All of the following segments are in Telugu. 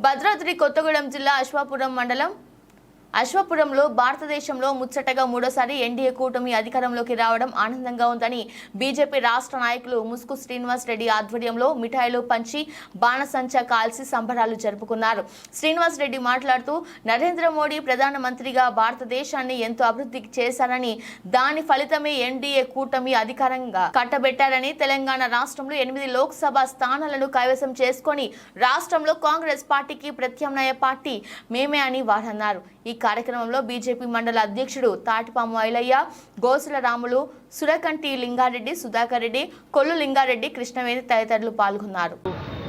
భద్రాద్రి కొత్తగూడెం జిల్లా అశ్వాపురం మండలం అశ్వపురంలో భారతదేశంలో ముచ్చటగా మూడోసారి ఎన్డీఏ కూటమి అధికారంలోకి రావడం ఆనందంగా ఉందని బీజేపీ రాష్ట్ర నాయకులు ముసుకు శ్రీనివాస్ రెడ్డి ఆధ్వర్యంలో మిఠాయిలు పంచి బాణసంచా కాల్చి సంబరాలు జరుపుకున్నారు. శ్రీనివాస్ రెడ్డి మాట్లాడుతూ నరేంద్ర మోడీ ప్రధానమంత్రిగా భారతదేశాన్ని ఎంతో అభివృద్ధి చేశారని దాని ఫలితమే ఎన్డీఏ కూటమి అధికారంగా కట్టబెట్టారని తెలంగాణ రాష్ట్రంలో ఎనిమిది లోక్సభ స్థానాలను కైవసం చేసుకొని రాష్ట్రంలో కాంగ్రెస్ పార్టీకి ప్రత్యామ్నాయ పార్టీ మేమే అని వారన్నారు. ఈ కార్యక్రమంలో బీజేపీ మండల అధ్యక్షుడు తాటిపాము ఐలయ్య గోసుల రాములు సురకంటి లింగారెడ్డి సుధాకర్ రెడ్డి కొల్లు లింగారెడ్డి కృష్ణవేణి తదితరులు పాల్గొన్నారు.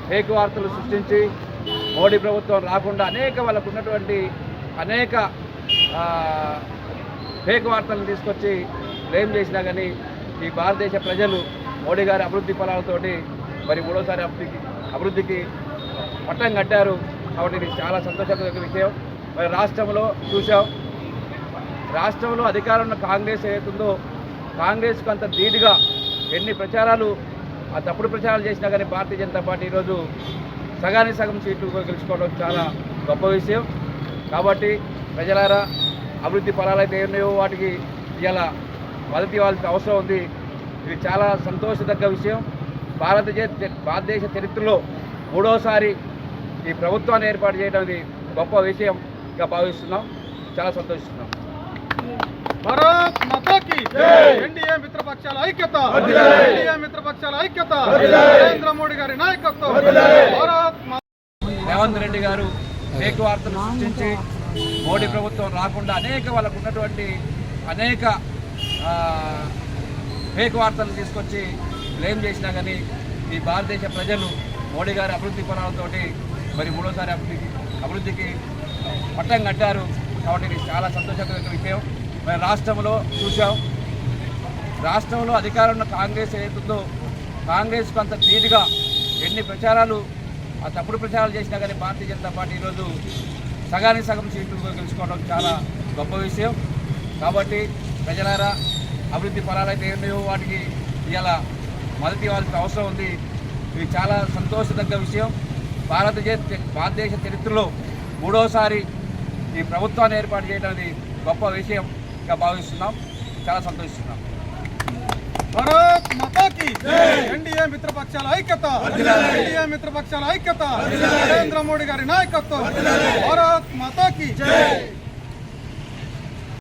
ఫేక్ వార్తలు సృష్టించి మోడీ ప్రభుత్వం రాకుండా అనేక వాళ్ళకు ఉన్నటువంటి అనేక ఫేక్ వార్తలను తీసుకొచ్చి బ్లేమ్ చేసినా కానీ ఈ భారతదేశ ప్రజలు మోడీ గారి అభివృద్ధి ఫలాలతోటి మరి మూడోసారి అభివృద్ధికి అభివృద్ధికి పట్టం కట్టారు. కాబట్టి ఇది చాలా సంతోషకరమైన విషయం. రాష్ట్రంలో చూసాం రాష్ట్రంలో అధికారంలో కాంగ్రెస్ ఏదైతుందో కాంగ్రెస్కు అంత ధీటుగా ఎన్ని ప్రచారాలు ఆ తప్పుడు ప్రచారాలు చేసినా కానీ భారతీయ జనతా పార్టీ ఈరోజు సగానికి సగం సీట్లు గెలుచుకోవడం చాలా గొప్ప విషయం. కాబట్టి ప్రజలారా అభివృద్ధి ఫలాలైతే ఉన్నాయో వాటికి ఇలా మద్దతు ఇవ్వాల్సిన అవసరం ఉంది. ఇది చాలా సంతోషదగ్గ విషయం. భారతదేశ భారతదేశ చరిత్రలో మూడోసారి ఈ ప్రభుత్వాన్ని ఏర్పాటు చేయడం గొప్ప విషయం. విషయంగా భావిస్తున్నాం. చాలా సంతోషిస్తున్నాం. భారత్ మాతాకి ఎన్డీఏ మిత్రపక్షాల ఐక్యత! ఎన్డీఏ మిత్రపక్షాల ఐక్యత! నరేంద్ర మోడీ గారి నాయకత్వం! భారత్ రేవంత్ రెడ్డి గారు ఫేక్ వార్తలు సృష్టించి మోడీ ప్రభుత్వం రాకుండా అనేక వాళ్ళకు ఉన్నటువంటి అనేక ఆ, ఫేక్ వార్తలు తీసుకొచ్చి బ్లేమ్ చేసినా కానీ ఈ భారతదేశ ప్రజలు మోడీ గారి అభివృద్ధి ఫలాలతోటి మరి మూడోసారి అభివృద్ధికి అభివృద్ధికి పట్టం కట్టారు. కాబట్టి ఇది చాలా సంతోషకరమైన విషయం. మరి రాష్ట్రంలో చూసాం రాష్ట్రంలో అధికారంలో కాంగ్రెస్ ఏదైతుందో కాంగ్రెస్కు అంత తీరుగా ఎన్ని ప్రచారాలు ఆ తప్పుడు ప్రచారాలు చేసినా కానీ భారతీయ జనతా పార్టీ ఈరోజు సగానికి సగం సీట్లు గెలుచుకోవడం చాలా గొప్ప విషయం. కాబట్టి ప్రజలారా అభివృద్ధి ఫలాలైతే ఉన్నాయో వాటికి ఇలా మద్దతు ఇవ్వాల్సిన అవసరం ఉంది. ఇది చాలా సంతోషదగ్గ విషయం. భారతదేశ భారతదేశ చరిత్రలో మూడోసారి ఈ ప్రభుత్వాన్ని ఏర్పాటు చేయడం అనేది గొప్ప విషయంగా భావిస్తున్నాం. చాలా సంతోషిస్తున్నాం. భారత్ మాతాకి ఎన్డీఏ మిత్రపక్షాల ఐక్యత ఎన్డీఏ మిత్రపక్షాల ఐక్యత నరేంద్ర మోడీ గారి నాయకత్వం భారత్ మాతాకి